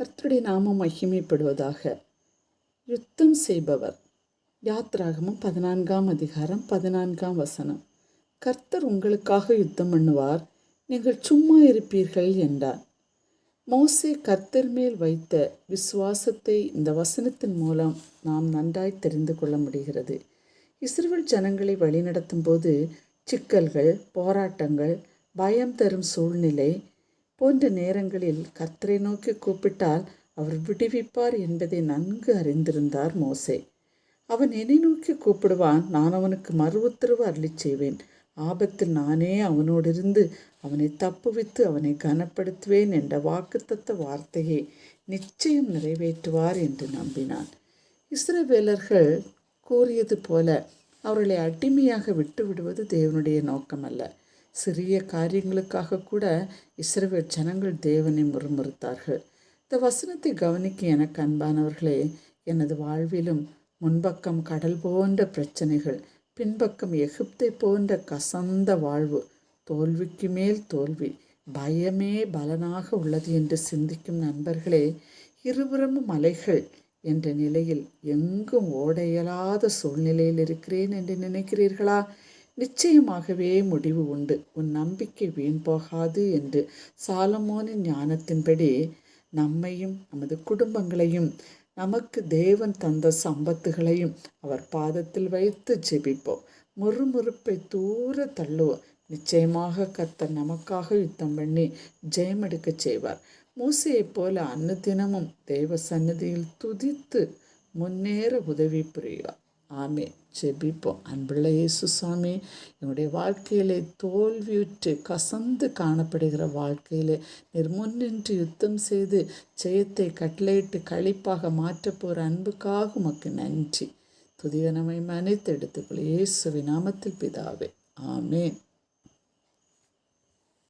கர்த்தருடைய நாமம் மகிமைப்படுவதாக. யுத்தம் செய்பவர். யாத்ராகமும் பதினான்காம் அதிகாரம் பதினான்காம் வசனம். கர்த்தர் உங்களுக்காக யுத்தம் பண்ணுவார் நீங்கள் சும்மா இருப்பீர்கள் என்றார். மோசே கர்த்தர் மேல் வைத்த விசுவாசத்தை இந்த வசனத்தின் மூலம் நாம் நன்றாய் தெரிந்து கொள்ள முடிகிறது. இஸ்ரேல் ஜனங்களை வழிநடத்தும் போது சிக்கல்கள் போராட்டங்கள் பயம் தரும் சூழ்நிலை போன்ற நேரங்களில் கர்த்தரை நோக்கி கூப்பிட்டால் அவர் விடுவிப்பார் என்பதை நன்கு அறிந்திருந்தார் மோசே. அவன் என்னை நோக்கி கூப்பிடுவான் நான் அவனுக்கு மறு உத்தரவு அருளி செய்வேன். ஆபத்தில் நானே அவனோடிருந்து அவனை தப்புவித்து அவனை கனப்படுத்துவேன் என்ற வாக்குத்தத்த வார்த்தையை நிச்சயம் நிறைவேற்றுவார் என்று நம்பினான். இஸ்ரவேலர்கள் கூறியது போல அவர்களை அடிமையாக விட்டு விடுவது தேவனுடைய நோக்கமல்ல. சிறிய காரியங்களுக்காக கூட இஸ்ரவேல் ஜனங்கள் தேவனை முறுமுறுத்தார்கள். இந்த வசனத்தை கவனிக்க எனக்கு அன்பானவர்களே எனது வாழ்விலும் முன்பக்கம் கடல் போன்ற பிரச்சனைகள் பின்பக்கம் எகிப்தை போன்ற கசந்த வாழ்வு தோல்விக்கு மேல் தோல்வி பயமே பலனாக உள்ளது என்று சிந்திக்கும் நண்பர்களே இருபுறமும் மலைகள் என்ற நிலையில் எங்கும் ஓட இயலாத சூழ்நிலையில் இருக்கிறேன் என்று நினைக்கிறீர்களா? நிச்சயமாகவே முடிவு உண்டு. உன் நம்பிக்கை வீண் போகாது என்று சாலமோனின் ஞானத்தின்படி நம்மையும் நமது குடும்பங்களையும் நமக்கு தேவன் தந்த சம்பத்துகளையும் அவர் பாதத்தில் வைத்து ஜெபிப்போம். முறுமுறுப்பை தூர தள்ளுவோம். நிச்சயமாக கர்த்தர் நமக்காக யுத்தம் பண்ணி ஜெயமெடுக்க செய்வார். மூசையைப் போல அன்னதினமும் தேவ சன்னதியில் துதித்து முன்னேற உதவி புரிவார். ஆமே ஜெபிப்போம். அன்புள்ள இயேசு சுவாமி என்னுடைய வாழ்க்கையிலே தோல்வியுற்று கசந்து காணப்படுகிற வாழ்க்கையிலே நீர் முன்னின்று யுத்தம் செய்து ஜெயத்தை கட்டளையிட்டு கழிப்பாக மாற்றப்போகிற அன்புக்காக உமக்கு நன்றி. துதிகனமை மனைத்து எடுத்துக்கொள். இயேசுவி நாமத்தில் பிதாவே. ஆமே